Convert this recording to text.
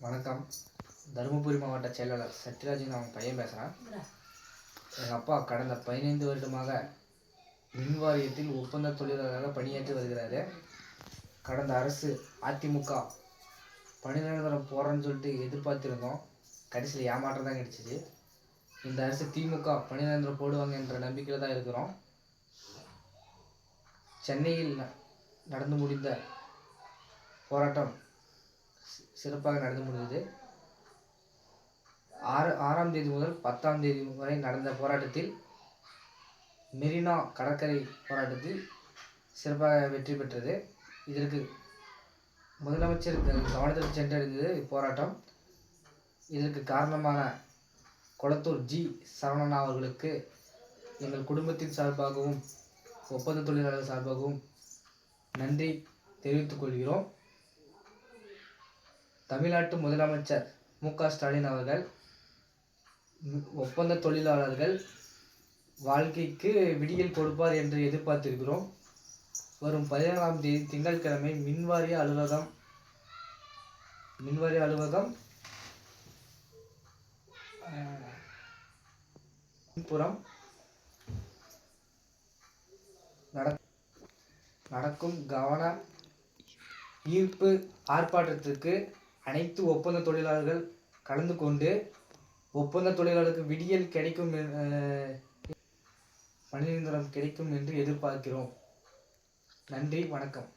வணக்கம். தருமபுரி மாவட்ட செயலாளர் சத்யராஜன் அவன் பையன் பேசுகிறேன் எங்கள் அப்பா கடந்த பதினைந்து வருடமாக மின் வாரியத்தில் ஒப்பந்த தொழிலாளராக பணியாற்றி வருகிறாரு. கடந்த அரசு அதிமுக பணிநிரந்தரம் போகிறேன்னு போடுறேன்னு சொல்லிட்டு எதிர்பார்த்துருந்தோம். கடைசியில் ஏமாற்றம் தான் கிடச்சிது. இந்த அரசு திமுக பணிநிரந்தரம் போடுவாங்க என்ற நம்பிக்கையில் தான் இருக்கிறோம். சென்னையில் ந- நடந்து முடிந்த போராட்டம் சிறப்பாக நடந்து முடிந்தது. ஆறு ஆறாம் தேதி முதல் பத்தாம் தேதி வரை நடந்த போராட்டத்தில் மெரினா கடற்கரை போராட்டத்தில் சிறப்பாக வெற்றி பெற்றது. இதற்கு முதலமைச்சர் கவனத்தில் சென்றடைந்தது இப்போராட்டம். இதற்கு காரணமான கொளத்தூர் ஜி. சரவணன் அவர்களுக்கு எங்கள் குடும்பத்தின் சார்பாகவும் ஒப்பந்த தொழிலாளர் சார்பாகவும் நன்றி தெரிவித்துக் கொள்கிறோம். தமிழ்நாட்டு முதலமைச்சர் மு க ஸ்டாலின் அவர்கள் ஒப்பந்த தொழிலாளர்கள் வாழ்க்கைக்கு விடியல் கொடுப்பார் என்று எதிர்பார்த்திருக்கிறோம். வரும் பதினேழாம் தேதி திங்கட்கிழமை மின்வாரிய அலுவலகம் மின்வாரிய அலுவலகம் அஹ், புறம் நட- நடக்கும் கவன ஈர்ப்பு ஆர்ப்பாட்டத்திற்கு அனைத்து ஒப்பந்த தொழிலாளர்கள் கலந்து கொண்டு ஒப்பந்த தொழிலாளருக்கு விடியல் கிடைக்கும் மனிதந்திரம் கிடைக்கும் என்று எதிர்பார்க்கிறோம். நன்றி வணக்கம்.